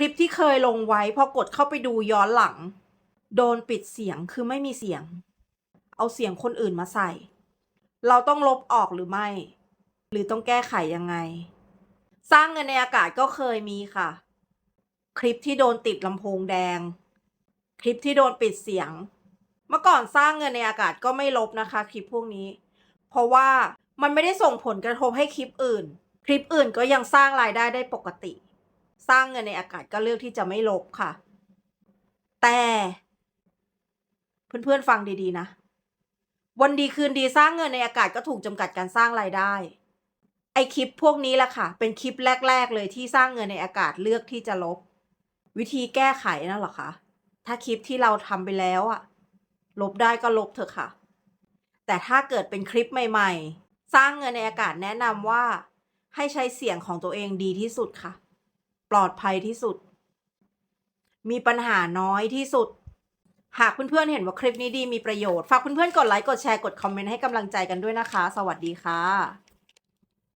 คลิปที่เคยลงไว้พอกดเข้าไปดูย้อนหลัง โดนปิดเสียงคือไม่มีเสียง เอาเสียงคนอื่นมาใส่ เราต้องลบออกหรือไม่ หรือต้องแก้ไขยังไง สร้างเงินในอากาศก็เคยมีค่ะ คลิปที่โดนติดลำโพงแดง คลิปที่โดนปิดเสียง เมื่อก่อนสร้างเงินในอากาศก็ไม่ลบนะคะ คลิปพวกนี้ เพราะว่ามันไม่ได้ส่งผลกระทบให้คลิปอื่น คลิปอื่นก็ยังสร้างรายได้ได้ปกติ สร้างเงินในอากาศก็เลือกที่จะไม่ลบค่ะ แต่ เพื่อนๆฟังดีๆนะ วันดีคืนดีสร้างเงินในอากาศก็ถูกจำกัดการสร้างรายได้ ไอคลิปพวกนี้แหละค่ะ เป็นคลิปแรก ๆ เลยที่สร้างเงินในอากาศเลือกที่จะลบ วิธีแก้ไขนั่นหรอคะถ้าคลิปที่เราทำไปแล้วอะลบได้ก็ลบเถอะค่ะ แต่ถ้าเกิดเป็นคลิปใหม่ ๆ สร้างเงินในอากาศแนะนำว่า ให้ใช้เสียงของตัวเองดีที่สุดค่ะ ปลอดภัยที่สุด มีปัญหาน้อยที่สุด หากเพื่อนๆเห็นว่าคลิปนี้ดีมีประโยชน์ ฝากเพื่อนๆกดไลค์ กดแชร์ กดคอมเมนต์ให้กำลังใจกันด้วยนะคะ สวัสดีค่ะ